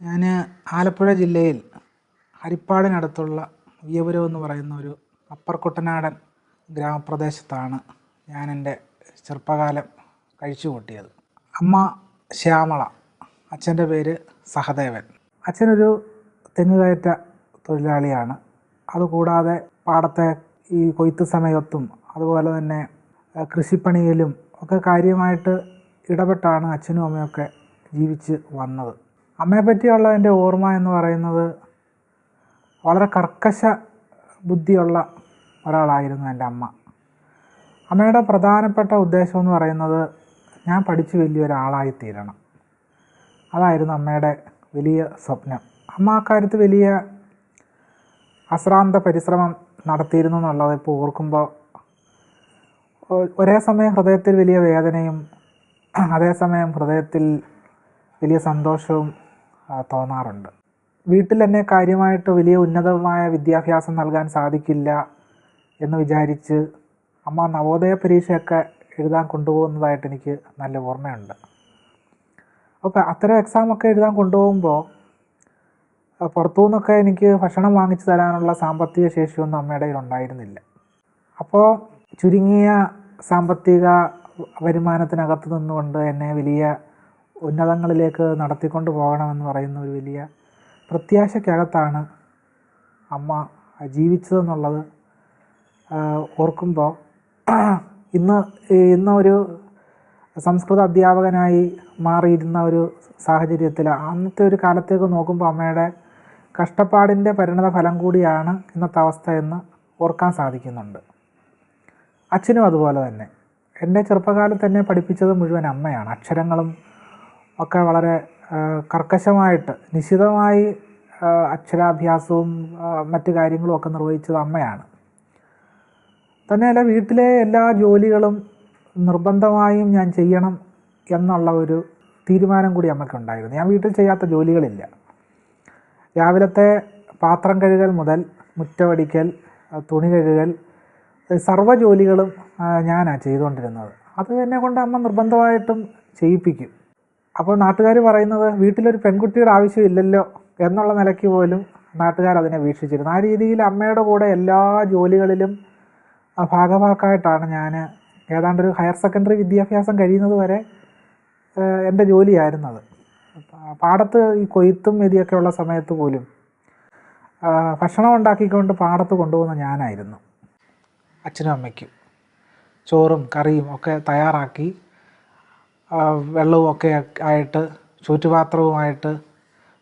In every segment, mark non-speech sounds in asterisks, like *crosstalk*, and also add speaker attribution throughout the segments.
Speaker 1: ഞാൻ ആലപ്പുഴ ജില്ലയിൽ ഹരിപ്പാടിനടുത്തുള്ള വിയപുരം എന്ന് പറയുന്ന ഒരു അപ്പർ കുട്ടനാടൻ ഗ്രാമപ്രദേശത്താണ് ഞാൻ എന്റെ ചെറുപ്പകാലം കഴിച്ചു കൂട്ടിയത്. അമ്മ ശ്യാമള അച്ഛന്റെ പേര് സഹദേവൻ. അച്ഛനൊരു തെങ്ങുകയറ്റ തൊഴിലാളിയാണ്. അതുകൂടാതെ പാടത്തെ ഈ കൊയ്ത്ത് സമയത്തും അതുപോലെ തന്നെ കൃഷിപ്പണിയിലും ഒക്കെ കാര്യമായിട്ട് ഇടപെട്ടാണ് അച്ഛനും അമ്മയൊക്കെ ജീവിച്ച് വന്നത്. അമ്മയെ പറ്റിയുള്ള എന്റെ ഓർമ്മ എന്ന് പറയുന്നത് വളരെ കർക്കശ ബുദ്ധിയുള്ള ഒരാളായിരുന്നു എന്റെ അമ്മ. അമ്മയുടെ പ്രധാനപ്പെട്ട ഉദ്ദേശം എന്ന് പറയുന്നത് ഞാൻ പഠിച്ച് വലിയൊരാളായി തീരണം. അതായിരുന്നു അമ്മയുടെ വലിയ സ്വപ്നം. അമ്മ അക്കാര്യത്തിൽ വലിയ അശ്രാന്ത പരിശ്രമം നടത്തിയിരുന്നു എന്നുള്ളത് ഇപ്പോൾ ഓർക്കുമ്പോൾ ഒരേ സമയം ഹൃദയത്തിൽ വലിയ വേദനയും അതേസമയം ഹൃദയത്തിൽ വലിയ സന്തോഷവും തോന്നാറുണ്ട്. വീട്ടിൽ എന്നെ കാര്യമായിട്ട് വലിയ ഉന്നതമായ വിദ്യാഭ്യാസം നൽകാൻ സാധിക്കില്ല എന്ന് വിചാരിച്ച് അമ്മ നവോദയ പരീക്ഷയൊക്കെ എഴുതാൻ കൊണ്ടുപോകുന്നതായിട്ട് എനിക്ക് നല്ല ഓർമ്മയുണ്ട്. അപ്പോൾ അത്തരം എക്സാമൊക്കെ എഴുതാൻ കൊണ്ടുപോകുമ്പോൾ ആ, പുറത്തു നിന്നൊക്കെ എനിക്ക് ഭക്ഷണം വാങ്ങിച്ചു തരാനുള്ള സാമ്പത്തിക ശേഷിയൊന്നും അമ്മയുടെ ഉണ്ടായിരുന്നില്ല. അപ്പോൾ ചുരുങ്ങിയ സാമ്പത്തിക വരുമാനത്തിനകത്ത് നിന്നുകൊണ്ട് എന്നെ വലിയ ഉന്നതങ്ങളിലേക്ക് നടത്തിക്കൊണ്ട് പോകണമെന്ന് പറയുന്ന ഒരു വലിയ പ്രത്യാശക്കകത്താണ് അമ്മ ജീവിച്ചതെന്നുള്ളത് ഓർക്കുമ്പോൾ ഇന്ന് ഇന്ന് ഒരു സംസ്കൃത അധ്യാപകനായി മാറിയിരുന്ന ഒരു സാഹചര്യത്തിൽ അന്നത്തെ ഒരു കാലത്തേക്ക് നോക്കുമ്പോൾ അമ്മയുടെ കഷ്ടപ്പാടിന്റെ പരിണത ഫലം കൂടിയാണ് ഇന്നത്തെ അവസ്ഥ എന്ന് ഓർക്കാൻ സാധിക്കുന്നുണ്ട്. അച്ഛനും അതുപോലെ തന്നെ. എന്റെ ചെറുപ്പകാലത്ത് തന്നെ പഠിപ്പിച്ചത് മുഴുവൻ അമ്മയാണ്. അക്ഷരങ്ങളും ഒക്കെ വളരെ കർക്കശമായിട്ട് നിശിതമായി അക്ഷരാഭ്യാസവും മറ്റു കാര്യങ്ങളും ഒക്കെ നിർവഹിച്ചത് അമ്മയാണ്. തന്നെയല്ല വീട്ടിലെ എല്ലാ ജോലികളും നിർബന്ധമായും ഞാൻ ചെയ്യണം എന്നുള്ള ഒരു തീരുമാനം കൂടി അമ്മയ്ക്കുണ്ടായിരുന്നു. ഞാൻ വീട്ടിൽ ചെയ്യാത്ത ജോലികളില്ല. രാവിലത്തെ പാത്രം കഴുകൽ മുതൽ മുറ്റമടിക്കൽ തുണി കഴുകൽ സർവ ജോലികളും ഞാനാണ് ചെയ്തുകൊണ്ടിരുന്നത്. അത് എന്നെ കൊണ്ട് അമ്മ നിർബന്ധമായിട്ടും ചെയ്യിപ്പിക്കും. അപ്പോൾ നാട്ടുകാർ പറയുന്നത് വീട്ടിലൊരു പെൺകുട്ടിയുടെ ആവശ്യമില്ലല്ലോ എന്നുള്ള നിലയ്ക്ക് പോലും നാട്ടുകാർ അതിനെ വീക്ഷിച്ചിരുന്നു. ആ രീതിയിൽ അമ്മയുടെ കൂടെ എല്ലാ ജോലികളിലും ഭാഗഭാക്കായിട്ടാണ് ഞാൻ ഏതാണ്ടൊരു ഹയർ സെക്കൻഡറി വിദ്യാഭ്യാസം കഴിയുന്നത് വരെ എന്റെ ജോലിയായിരുന്നത്. പാടത്ത് ഈ കൊയ്ത്തും മെതിയൊക്കെ ഉള്ള സമയത്ത് പോലും ഭക്ഷണം ഉണ്ടാക്കിക്കൊണ്ട് പാടത്ത് കൊണ്ടുപോകുന്ന ഞാനായിരുന്നു. അച്ഛനും അമ്മയ്ക്കും ചോറും കറിയും ഒക്കെ തയ്യാറാക്കി വെള്ളവും ഒക്കെ ആയിട്ട് ചുറ്റുപാത്രവുമായിട്ട്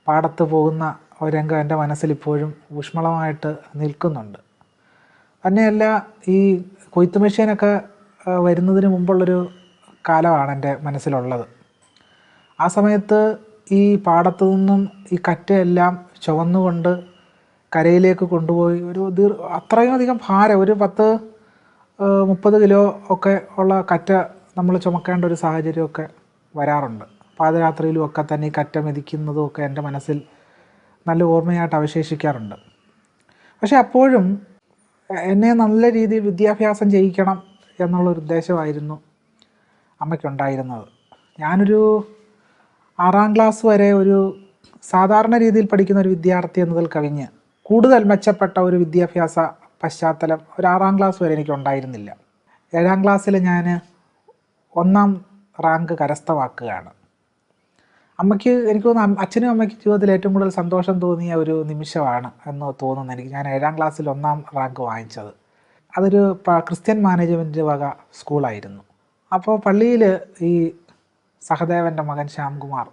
Speaker 1: പാടത്ത് പോകുന്ന ഒരു രംഗം എന്റെ മനസ്സിലിപ്പോഴും ഊഷ്മളമായിട്ട് നിൽക്കുന്നുണ്ട്. തന്നെയല്ല ഈ കൊയ്ത്ത് മെഷീനൊക്കെ വരുന്നതിന് മുമ്പുള്ളൊരു കാലമാണ് എന്റെ മനസ്സിലുള്ളത്. ആ സമയത്ത് ഈ പാടത്തു നിന്നും ഈ കറ്റയെല്ലാം ചുവന്നുകൊണ്ട് കരയിലേക്ക് കൊണ്ടുപോയി ഒരു ദീർ അത്രയും അധികം ഭാരം ഒരു പത്ത് മുപ്പത് കിലോ ഒക്കെ ഉള്ള കറ്റ നമ്മൾ ചുമക്കേണ്ട ഒരു സാഹചര്യമൊക്കെ വരാറുണ്ട്. പാതിരാത്രിയിലും ഒക്കെ തന്നെ ഈ കറ്റ മെതിക്കുന്നതും ഒക്കെ എന്റെ മനസ്സിൽ നല്ല ഓർമ്മയായിട്ട് അവശേഷിക്കാറുണ്ട്. പക്ഷേ അപ്പോഴും എന്നെ നല്ല രീതിയിൽ വിദ്യാഭ്യാസം ചെയ്യിക്കണം എന്നുള്ളൊരു ഉദ്ദേശമായിരുന്നു അമ്മയ്ക്കുണ്ടായിരുന്നത്. ഞാനൊരു ആറാം ക്ലാസ് വരെ ഒരു സാധാരണ രീതിയിൽ പഠിക്കുന്ന ഒരു വിദ്യാർത്ഥി എന്നതിൽ കവിഞ്ഞ് കൂടുതൽ മെച്ചപ്പെട്ട ഒരു വിദ്യാഭ്യാസ പശ്ചാത്തലം ഒരു ആറാം ക്ലാസ് വരെ എനിക്ക് ഉണ്ടായിരുന്നില്ല ഏഴാം ക്ലാസ്സിൽ ഞാൻ ഒന്നാം റാങ്ക് കരസ്ഥമാക്കുകയാണ്. അമ്മയ്ക്ക് എനിക്ക് തോന്നുന്നു അച്ഛനും അമ്മയ്ക്ക് ജീവിതത്തിൽ ഏറ്റവും കൂടുതൽ സന്തോഷം തോന്നിയ ഒരു നിമിഷമാണ് എന്ന് തോന്നുന്നു എനിക്ക്. ഞാൻ ഏഴാം ക്ലാസ്സിൽ ഒന്നാം റാങ്ക് വാങ്ങിച്ചത്. അതൊരു ക്രിസ്ത്യൻ മാനേജ്മെന്റ് വക സ്കൂളായിരുന്നു. അപ്പോൾ പള്ളിയിൽ ഈ സഹദേവന്റെ മകൻ ശ്യാംകുമാർ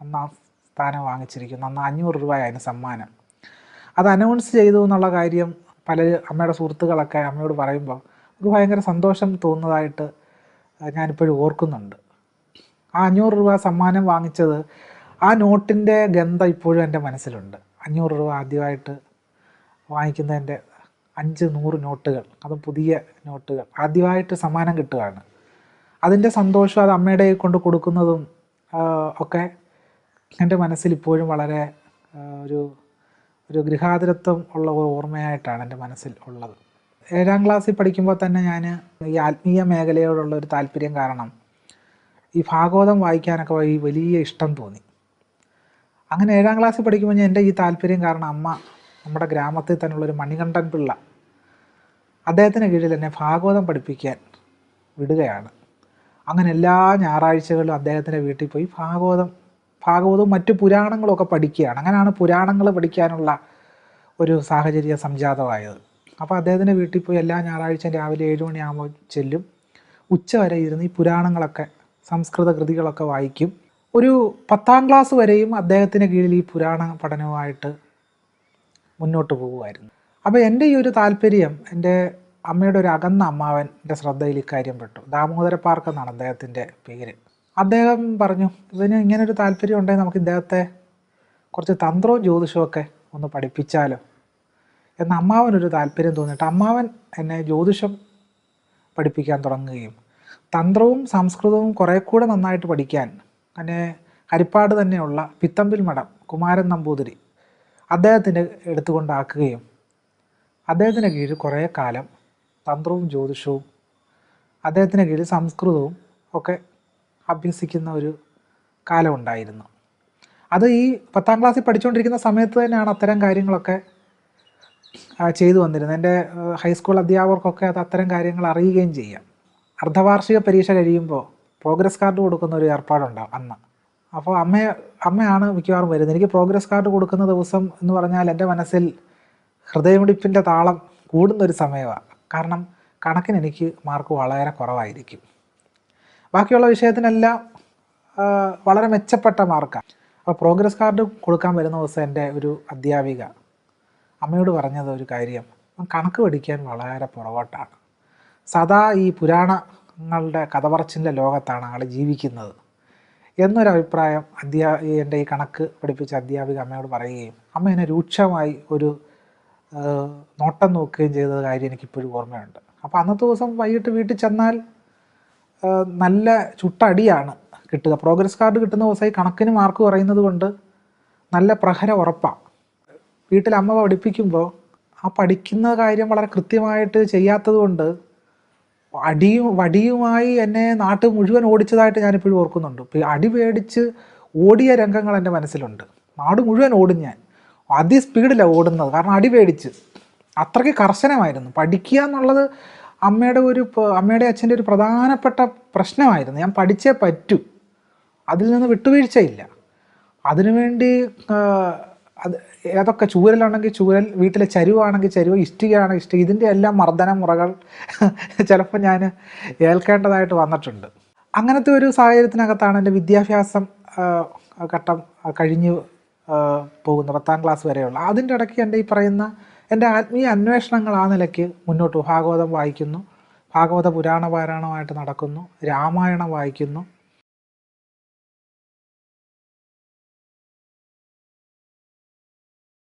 Speaker 1: ഒന്നാം സ്ഥാനം വാങ്ങിച്ചിരിക്കുന്നു. അന്ന് അഞ്ഞൂറ് രൂപ അതിന് സമ്മാനം. അത് അനൗൺസ് ചെയ്തു എന്നുള്ള കാര്യം പല അമ്മയുടെ സുഹൃത്തുക്കളൊക്കെ അമ്മയോട് പറയുമ്പോൾ നമുക്ക് ഭയങ്കര സന്തോഷം തോന്നുന്നതായിട്ട് ഞാനിപ്പോഴും ഓർക്കുന്നുണ്ട്. ആ അഞ്ഞൂറ് രൂപ സമ്മാനം വാങ്ങിച്ചത് ആ നോട്ടിന്റെ ഗന്ധം ഇപ്പോഴും എന്റെ മനസ്സിലുണ്ട്. അഞ്ഞൂറ് രൂപ ആദ്യമായിട്ട് വാങ്ങിക്കുന്നതിന്റെ അഞ്ച് നൂറ് നോട്ടുകൾ അത് പുതിയ നോട്ടുകൾ ആദ്യമായിട്ട് സമ്മാനം കിട്ടുകയാണ്. അതിന്റെ സന്തോഷം അത് അമ്മയുടെ കൊണ്ട് കൊടുക്കുന്നതും ഒക്കെ എന്റെ മനസ്സിൽ ഇപ്പോഴും വളരെ ഒരു ഒരു ഗൃഹാതുരത്വം ഉള്ള ഓർമ്മയായിട്ടാണ് എന്റെ മനസ്സിൽ ഉള്ളത്. ഏഴാം ക്ലാസ്സിൽ പഠിക്കുമ്പോൾ തന്നെ ഞാൻ ഈ ആത്മീയ മേഖലയോടുള്ള ഒരു താല്പര്യം കാരണം ഈ ഭാഗവതം വായിക്കാനൊക്കെ ഈ വലിയ ഇഷ്ടം തോന്നി. അങ്ങനെ ഏഴാം ക്ലാസ്സിൽ പഠിക്കുമ്പോൾ ഞാൻ എന്റെ ഈ താല്പര്യം കാരണം അമ്മ നമ്മുടെ ഗ്രാമത്തിൽ തന്നെയുള്ളൊരു മണികണ്ഠൻ പിള്ള അദ്ദേഹത്തിന് കീഴിൽ എന്നെ ഭാഗവതം പഠിപ്പിക്കാൻ വിടുകയാണ്. അങ്ങനെ എല്ലാ ഞായറാഴ്ചകളിലും അദ്ദേഹത്തിന്റെ വീട്ടിൽ പോയി ഭാഗവതം ഭാഗവതവും മറ്റു പുരാണങ്ങളൊക്കെ പഠിക്കുകയാണ്. അങ്ങനെയാണ് പുരാണങ്ങൾ പഠിക്കാനുള്ള ഒരു സാഹചര്യം സംജാതമായത്. അപ്പോൾ അദ്ദേഹത്തിന്റെ വീട്ടിൽ പോയി എല്ലാ ഞായറാഴ്ചയും രാവിലെ ഏഴ് മണിയാകുമ്പോൾ ചെല്ലും. ഉച്ച വരെ ഇരുന്ന് ഈ പുരാണങ്ങളൊക്കെ സംസ്കൃത കൃതികളൊക്കെ വായിക്കും. ഒരു പത്താം ക്ലാസ് വരെയും അദ്ദേഹത്തിന്റെ കീഴിൽ ഈ പുരാണ പഠനവുമായിട്ട് മുന്നോട്ട് പോകുമായിരുന്നു. അപ്പോൾ എന്റെ ഈ ഒരു താല്പര്യം എന്റെ അമ്മയുടെ ഒരു അകന്ന അമ്മാവൻ എന്റെ ശ്രദ്ധയിൽ ഇക്കാര്യം പെട്ടു. ദാമോദര പാർക്ക് എന്നാണ് അദ്ദേഹത്തിന്റെ പേര്. അദ്ദേഹം പറഞ്ഞു ഇതിന് ഇങ്ങനെ ഒരു താല്പര്യം ഉണ്ടെങ്കിൽ നമുക്ക് ഇദ്ദേഹത്തെ കുറച്ച് തന്ത്രവും ജ്യോതിഷവും ഒക്കെ ഒന്ന് പഠിപ്പിച്ചാലോ? എന്ന് അമ്മാവനൊരു താല്പര്യം തോന്നിയിട്ട് അമ്മാവൻ എന്നെ ജ്യോതിഷം പഠിപ്പിക്കാൻ തുടങ്ങുകയും തന്ത്രവും സംസ്കൃതവും കുറേ കൂടെ നന്നായിട്ട് പഠിക്കാൻ എന്നെ ഹരിപ്പാട് തന്നെയുള്ള പിത്തമ്പിൽ മഠം കുമാരൻ നമ്പൂതിരി അദ്ദേഹത്തിന്റെ എടുത്തുകൊണ്ടാക്കുകയും അദ്ദേഹത്തിന്റെ കീഴിൽ കുറേ കാലം തന്ത്രവും ജ്യോതിഷവും അദ്ദേഹത്തിന്റെ കീഴിൽ സംസ്കൃതവും ഒക്കെ അഭ്യസിക്കുന്ന ഒരു കാലമുണ്ടായിരുന്നു അത് ഈ പത്താം ക്ലാസ്സിൽ പഠിച്ചുകൊണ്ടിരിക്കുന്ന സമയത്ത് തന്നെയാണ് അത്തരം കാര്യങ്ങളൊക്കെ ചെയ്തു വന്നിരുന്നത്. എന്റെ ഹൈസ്കൂൾ അധ്യാപകർക്കൊക്കെ അത് അത്തരം കാര്യങ്ങൾ അറിയുകയും ചെയ്യാം. അർദ്ധവാർഷിക പരീക്ഷ കഴിയുമ്പോൾ പ്രോഗ്രസ് കാർഡ് കൊടുക്കുന്ന ഒരു ഏർപ്പാടുണ്ടാവും അന്ന്. അപ്പോൾ അമ്മ അമ്മയാണ് മിക്കവാറും വരുന്നത്. എനിക്ക് പ്രോഗ്രസ് കാർഡ് കൊടുക്കുന്ന ദിവസം എന്ന് പറഞ്ഞാൽ എന്റെ മനസ്സിൽ ഹൃദയമിടിപ്പിന്റെ താളം കൂടുന്നൊരു സമയമാണ്. കാരണം കണക്കിന് എനിക്ക് മാർക്ക് വളരെ കുറവായിരിക്കും. ബാക്കിയുള്ള വിഷയത്തിനെല്ലാം വളരെ മെച്ചപ്പെട്ട മാർക്കാണ്. അപ്പോൾ പ്രോഗ്രസ് കാർഡ് കൊടുക്കാൻ വരുന്ന ദിവസം എന്റെ ഒരു അധ്യാപിക അമ്മയോട് പറഞ്ഞത് ഒരു കാര്യം. "അവൻ കണക്ക് പഠിക്കാൻ വളരെ പുറകോട്ടാണ്. സദാ ഈ പുരാണങ്ങളുടെ കഥ പറച്ചിന്റെ ലോകത്താണ് ആൾ ജീവിക്കുന്നത് എന്നൊരഭിപ്രായം അധ്യാ എന്റെ ഈ കണക്ക് പഠിപ്പിച്ച അധ്യാപിക അമ്മയോട് പറയുകയും അമ്മ എന്നെ രൂക്ഷമായി ഒരു നോട്ടം നോക്കുകയും ചെയ്ത കാര്യം എനിക്കിപ്പോഴും ഓർമ്മയുണ്ട്. അപ്പോൾ അന്നത്തെ ദിവസം വൈകിട്ട് വീട്ടിൽ ചെന്നാൽ നല്ല ചുട്ടടിയാണ് കിട്ടുക. പ്രോഗ്രസ് കാർഡ് കിട്ടുന്ന ദിവസമായി കണക്കിന് മാർക്ക് കുറയുന്നത് കൊണ്ട് നല്ല പ്രഹരം ഉറപ്പാണ് വീട്ടിൽ അമ്മ പഠിപ്പിക്കുമ്പോൾ ആ പഠിക്കുന്ന കാര്യം വളരെ കൃത്യമായിട്ട് ചെയ്യാത്തത് കൊണ്ട് അടിയും വടിയുമായി എന്നെ നാട്ട് മുഴുവൻ ഓടിച്ചതായിട്ട് ഞാനിപ്പോഴും ഓർക്കുന്നുണ്ട്. അടി പേടിച്ച് ഓടിയ രംഗങ്ങൾ എന്റെ മനസ്സിലുണ്ട്. നാട് മുഴുവൻ ഓടും ഞാൻ. അതി സ്പീഡിലാണ് ഓടുന്നത്. കാരണം അടി പേടിച്ച്. അത്രയ്ക്ക് കർശനമായിരുന്നു. പഠിക്കുക എന്നുള്ളത് അമ്മയുടെ ഒരു അമ്മയുടെ അച്ഛന്റെ ഒരു പ്രധാനപ്പെട്ട പ്രശ്നമായിരുന്നു. ഞാൻ പഠിച്ചേ പറ്റൂ. അതിൽ നിന്ന് വിട്ടുവീഴ്ചയില്ല. അതിനുവേണ്ടി അത് ഏതൊക്കെ ചൂരലാണെങ്കിൽ ചൂരൽ വീട്ടിലെ ചരുവാണെങ്കിൽ ചരുവ് ഇഷ്ടികയാണ് ഇഷ്ടിക ഇതിന്റെ എല്ലാം മർദ്ദന മുറകൾ *laughs* ചിലപ്പോൾ ഞാൻ ഏൽക്കേണ്ടതായിട്ട് വന്നിട്ടുണ്ട്. അങ്ങനത്തെ ഒരു സാഹചര്യത്തിനകത്താണ് എന്റെ വിദ്യാഭ്യാസം ഘട്ടം കഴിഞ്ഞു പോകുന്ന പത്താം ക്ലാസ് വരെയുള്ള. അതിന്റെ ഇടയ്ക്ക് എന്റെ ഈ പറയുന്ന എന്റെ ആത്മീയ അന്വേഷണങ്ങൾ ആ നിലയ്ക്ക് മുന്നോട്ട്. ഭാഗവതം വായിക്കുന്നു. ഭാഗവത പുരാണ പാരായണമായിട്ട് നടക്കുന്നു. രാമായണം വായിക്കുന്നു.